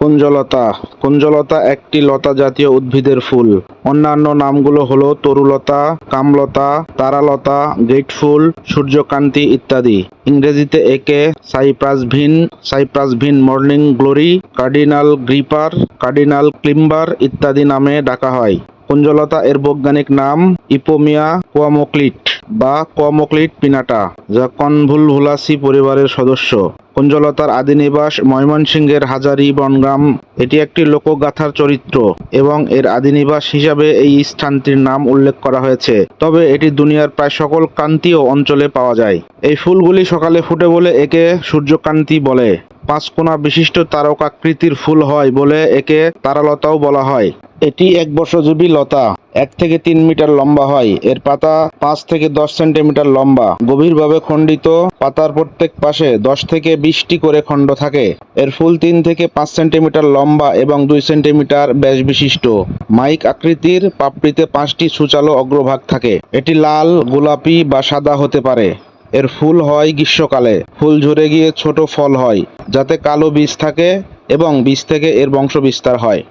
কুঞ্জলতা। কুঞ্জলতা একটি লতা জাতীয় উদ্ভিদের ফুল। অন্যান্য নামগুলো হলো তরুলতা, কামলতা, তারালতা গেট ফুল সূর্যকান্তি ইত্যাদি। ইংরেজিতে একে cypress vine cypress vine morning glory, cardinal creeper, cardinal climber ইত্যাদি নামে ডাকা হয়। কুঞ্জলতা এর বৈজ্ঞানিক নাম ইপোমিয়া কোয়ামোক্লিট বা কোয়ামোক্লিট পিনাটা, যা কনভুলভুলাসি পরিবারের সদস্য। কুঞ্জলতার আদি নিবাস ময়মনসিংহের হাজারি বনগ্রাম। এটি একটি লোকগাথার চরিত্র এবং এর আদি নিবাস হিসাবে এই স্থানটির নাম উল্লেখ করা হয়েছে। তবে এটি দুনিয়ার প্রায় সকল কান্তীয় অঞ্চলে পাওয়া যায়। এই ফুলগুলি সকালে ফুটে বলে একে সূর্যকান্তি বলে। পাঁচকোনা বিশিষ্ট তারকাকৃতির ফুল হয় বলে একে তারালতাও বলা হয়। এটি এক বর্ষজীবী লতা। এক থেকে তিন মিটার লম্বা হয়। এর পাতা পাঁচ থেকে দশ সেন্টিমিটার লম্বা। গভীরভাবে খণ্ডিত পাতার প্রত্যেক পাশে দশ থেকে বিশটি করে খণ্ড থাকে। এর ফুল তিন থেকে পাঁচ সেন্টিমিটার লম্বা এবং দুই সেন্টিমিটার ব্যাস বিশিষ্ট মাইক আকৃতির পাপড়িতে পাঁচটি সুচালো অগ্রভাগ থাকে। এটি লাল, গোলাপি বা সাদা হতে পারে। এর ফুল হয় গ্রীষ্মকালে। ফুল ঝরে গিয়ে ছোট ফল হয়, যাতে কালো বীজ থাকে এবং বীজ থেকে এর বংশ বিস্তার হয়।